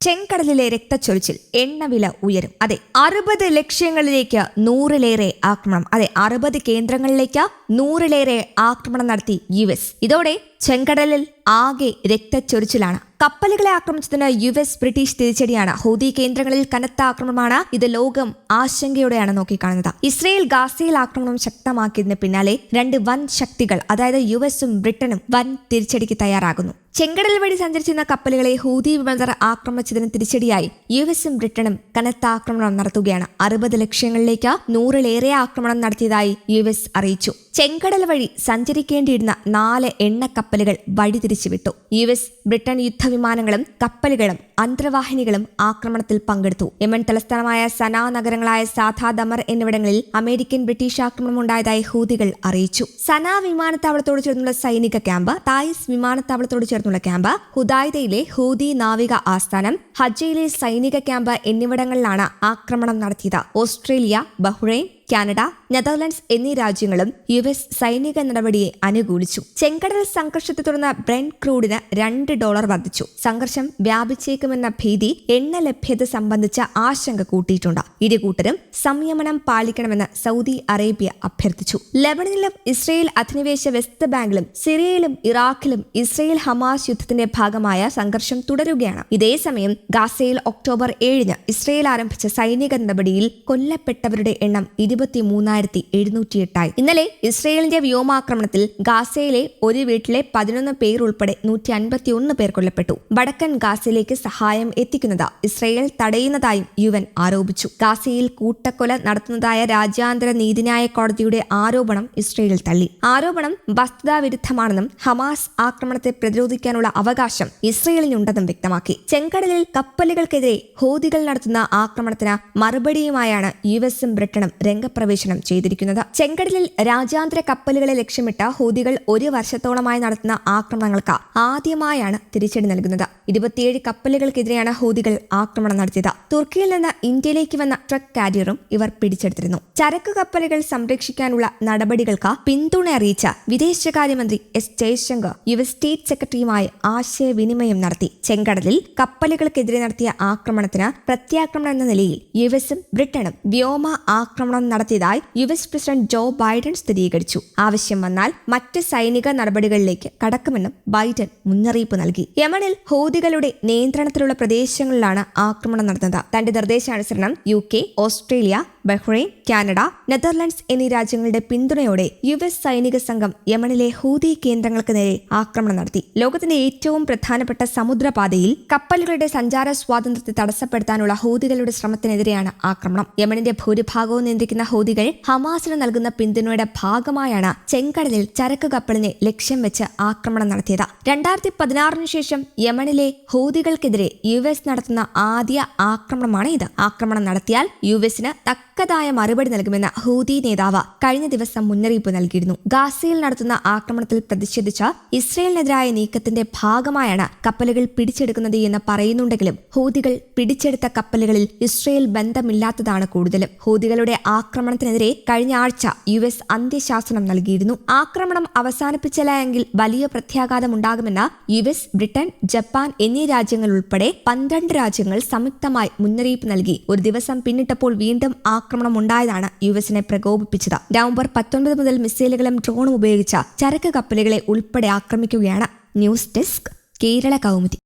ചെങ്കടലിലെ രക്തച്ചൊരിച്ചിൽ എണ്ണവില ഉയരും. അതെ അറുപത് ലക്ഷ്യങ്ങളിലേക്ക് നൂറിലേറെ ആക്രമണം. അതെ അറുപത് കേന്ദ്രങ്ങളിലേക്ക് നൂറിലേറെ ആക്രമണം നടത്തി യു എസ്. ഇതോടെ ചെങ്കടലിൽ ആകെ രക്തച്ചൊരിച്ചിലാണ്. കപ്പലുകളെ ആക്രമിച്ചതിന് യു എസ് ബ്രിട്ടീഷ് തിരിച്ചടിയാണ്. ഹൂതി കേന്ദ്രങ്ങളിൽ കനത്ത ആക്രമണമാണ്. ഇത് ലോകം ആശങ്കയോടെയാണ് നോക്കിക്കാണുന്നത്. ഇസ്രയേൽ ഗാസയിൽ ആക്രമണം ശക്തമാക്കിയതിന് പിന്നാലെ രണ്ട് വൻ ശക്തികൾ അതായത് യു എസും ബ്രിട്ടനും വൻ തിരിച്ചടിക്ക് തയ്യാറാകുന്നു. ചെങ്കടൽ വഴി സഞ്ചരിച്ചിരുന്ന കപ്പലുകളെ ഹൂതി വിമതർ ആക്രമിച്ചതിന് തിരിച്ചടിയായി യു എസും ബ്രിട്ടനും കനത്ത ആക്രമണം നടത്തുകയാണ്. അറുപത് ലക്ഷ്യങ്ങളിലേക്ക് നൂറിലേറെ ആക്രമണം നടത്തിയതായി യു എസ് അറിയിച്ചു. ചെങ്കടൽ വഴി സഞ്ചരിക്കേണ്ടിയിരുന്ന നാല് എണ്ണ കപ്പലുകൾ വഴിതിരിച്ചുവിട്ടു. യു എസ് ബ്രിട്ടൻ യുദ്ധവിമാനങ്ങളും കപ്പലുകളും അന്തർവാഹിനികളും ആക്രമണത്തിൽ പങ്കെടുത്തു. യമൻ തലസ്ഥാനമായ സനാ നഗരങ്ങളായ സാധാ ദമർ എന്നിവിടങ്ങളിൽ അമേരിക്കൻ ബ്രിട്ടീഷ് ആക്രമണം ഉണ്ടായതായി ഹൂതികൾ അറിയിച്ചു. സനാ വിമാനത്താവളത്തോട് ചേർന്നുള്ള സൈനിക ക്യാമ്പ് തായിസ് വിമാനത്താവളത്തോട് ചേർന്നുള്ള ക്യാമ്പ് ഹുദായ്ദയിലെ ഹൂതി നാവിക ആസ്ഥാനം ഹജ്ജയിലെ സൈനിക ക്യാമ്പ് എന്നിവിടങ്ങളിലാണ് ആക്രമണം നടത്തിയത്. ഓസ്ട്രേലിയ ബഹ്റൈൻ കാനഡ നെതർലൻഡ്സ് എന്നീ രാജ്യങ്ങളും യു എസ് സൈനിക നടപടിയെ അനുകൂലിച്ചു. ചെങ്കടൽ സംഘർഷത്തെ തുടർന്ന് ബ്രെൻ ക്രൂഡിന് രണ്ട് ഡോളർ വർദ്ധിച്ചു. സംഘർഷം വ്യാപിച്ചേക്കുമെന്ന ഭീതി എണ്ണ ലഭ്യത സംബന്ധിച്ച ആശങ്ക കൂട്ടിയിട്ടുണ്ട്. ഇരു കൂട്ടരും സംയമനം പാലിക്കണമെന്ന് സൗദി അറേബ്യ അഭ്യർത്ഥിച്ചു. ലബണനിലും ഇസ്രയേൽ അധിനിവേശ വെസ്റ്റ് ബാങ്കിലും സിറിയയിലും ഇറാഖിലും ഇസ്രയേൽ ഹമാസ് യുദ്ധത്തിന്റെ ഭാഗമായ സംഘർഷം തുടരുകയാണ്. ഇതേസമയം ഗാസയിൽ ഒക്ടോബർ ഏഴിന് ഇസ്രയേൽ ആരംഭിച്ച സൈനിക നടപടിയിൽ കൊല്ലപ്പെട്ടവരുടെ എണ്ണം ഇരുപത്തി എഴുന്നൂറ്റി എട്ടായി ഇന്നലെ ഇസ്രയേലിന്റെ വ്യോമാക്രമണത്തിൽ ഗാസയിലെ ഒരു വീട്ടിലെ പതിനൊന്ന് പേർ ഉൾപ്പെടെ നൂറ്റി അൻപത്തി ഒന്ന് പേർ കൊല്ലപ്പെട്ടു. വടക്കൻ ഗാസയിലേക്ക് സഹായം എത്തിക്കുന്നത് ഇസ്രയേൽ തടയുന്നതായും യു എൻ ആരോപിച്ചു. ഗാസയിൽ കൂട്ടക്കൊല നടത്തുന്നതായ രാജ്യാന്തര നീതിന്യായ കോടതിയുടെ ആരോപണം ഇസ്രയേൽ തള്ളി. ആരോപണം വസ്തുതാവിരുദ്ധമാണെന്നും ഹമാസ് ആക്രമണത്തെ പ്രതിരോധിക്കാനുള്ള അവകാശം ഇസ്രയേലിനുണ്ടെന്നും വ്യക്തമാക്കി. ചെങ്കടലിൽ കപ്പലുകൾക്കെതിരെ ഹോദികൾ നടത്തുന്ന ആക്രമണത്തിന് മറുപടിയുമായാണ് യു എസും ബ്രിട്ടനും രംഗപ്രവേശനം ചെയ്തിരിക്കുന്നത്. ചെങ്കടലിൽ രാജ്യാന്തര കപ്പലുകളെ ലക്ഷ്യമിട്ട് ഹൂതികൾ ഒരു വർഷത്തോളമായി നടത്തുന്ന ആക്രമണങ്ങൾക്ക് ആദ്യമായാണ് തിരിച്ചടി നൽകുന്നത്. ഇരുപത്തിയേഴ് കപ്പലുകൾക്കെതിരെയാണ് ഹൂതികൾ ആക്രമണം നടത്തിയത്. തുർക്കിയിൽ നിന്ന് ഇന്ത്യയിലേക്ക് വന്ന ട്രക്ക് കാരിയറും ഇവർ പിടിച്ചെടുത്തിരുന്നു. ചരക്ക് കപ്പലുകൾ സംരക്ഷിക്കാനുള്ള നടപടികൾക്ക് പിന്തുണ അറിയിച്ച വിദേശകാര്യമന്ത്രി S Jaishankar U S state സെക്രട്ടറിയുമായി ആശയവിനിമയം നടത്തി. ചെങ്കടലിൽ കപ്പലുകൾക്കെതിരെ നടത്തിയ ആക്രമണത്തിന് പ്രത്യാക്രമണം എന്ന നിലയിൽ യു എസും ബ്രിട്ടനും വ്യോമ ആക്രമണം നടത്തിയതായി U S president Joe Biden സ്ഥിരീകരിച്ചു. ആവശ്യം വന്നാൽ മറ്റ് സൈനിക നടപടികളിലേക്ക് കടക്കുമെന്നും ബൈഡൻ മുന്നറിയിപ്പ് നൽകി. യമനിൽ ഹൂതികളുടെ നിയന്ത്രണത്തിലുള്ള പ്രദേശങ്ങളിലാണ് ആക്രമണം നടന്നത്. തന്റെ നിർദ്ദേശാനുസരണം U K Australia Bahrain Canada Netherlands എന്നീ രാജ്യങ്ങളുടെ പിന്തുണയോടെ യു എസ് സൈനിക സംഘം യമനിലെ ഹൂതി കേന്ദ്രങ്ങൾക്ക് നേരെ ആക്രമണം നടത്തി. ലോകത്തിന്റെ ഏറ്റവും പ്രധാനപ്പെട്ട സമുദ്രപാതയിൽ കപ്പലുകളുടെ സഞ്ചാര സ്വാതന്ത്ര്യത്തെ തടസ്സപ്പെടുത്താനുള്ള ഹൂതികളുടെ ശ്രമത്തിനെതിരെയാണ് ആക്രമണം. യമനിന്റെ ഭൂരിഭാഗവും നിയന്ത്രിക്കുന്ന ഹൂതികൾ ഹമാസിന് നൽകുന്ന പിന്തുണയുടെ ഭാഗമായാണ് ചെങ്കടലിൽ ചരക്ക് കപ്പലിനെ ലക്ഷ്യം വെച്ച് ആക്രമണം നടത്തിയത്. രണ്ടായിരത്തി പതിനാറിന് ശേഷം യമനിലെ ഹൂതികൾക്കെതിരെ യു എസ് നടത്തുന്ന ആദ്യ ആക്രമണമാണ് ഇത്. ആക്രമണം നടത്തിയാൽ യു എസിന് തക്കതായ മറുപടി നൽകുമെന്ന് ഹൂതി നേതാവ് കഴിഞ്ഞ ദിവസം മുന്നറിയിപ്പ് നൽകിയിരുന്നു. ഗാസയിൽ നടത്തുന്ന ആക്രമണത്തിൽ പ്രതിഷേധിച്ച ഇസ്രയേലിനെതിരായ നീക്കത്തിന്റെ ഭാഗമായാണ് കപ്പലുകൾ പിടിച്ചെടുക്കുന്നത് എന്ന് പറയുന്നുണ്ടെങ്കിലും ഹൂതികൾ പിടിച്ചെടുത്ത കപ്പലുകളിൽ ഇസ്രയേൽ ബന്ധമില്ലാത്തതാണ് കൂടുതലും. ഹൂതികളുടെ ആക്രമണത്തിനെതിരെ കഴിഞ്ഞ ആഴ്ച യു എസ് അന്ത്യശാസനം നൽകിയിരുന്നു. ആക്രമണം അവസാനിപ്പിച്ചില്ല എങ്കിൽ വലിയ പ്രത്യാഘാതം ഉണ്ടാകുമെന്ന് യു എസ് ബ്രിട്ടൻ ജപ്പാൻ എന്നീ രാജ്യങ്ങൾ ഉൾപ്പെടെ പന്ത്രണ്ട് രാജ്യങ്ങൾ സംയുക്തമായി മുന്നറിയിപ്പ് നൽകി. ഒരു ദിവസം പിന്നിട്ടപ്പോൾ വീണ്ടും ആക്രമണം ഉണ്ടായതാണ് യു എസിനെ പ്രകോപിപ്പിച്ചത്. നവംബർ പത്തൊൻപത് മുതൽ മിസൈലുകളും ഡ്രോണും ഉപയോഗിച്ച ചരക്ക് കപ്പലുകളെ ഉൾപ്പെടെ ആക്രമിക്കുകയാണ്. News desk Kerala Kaumudi.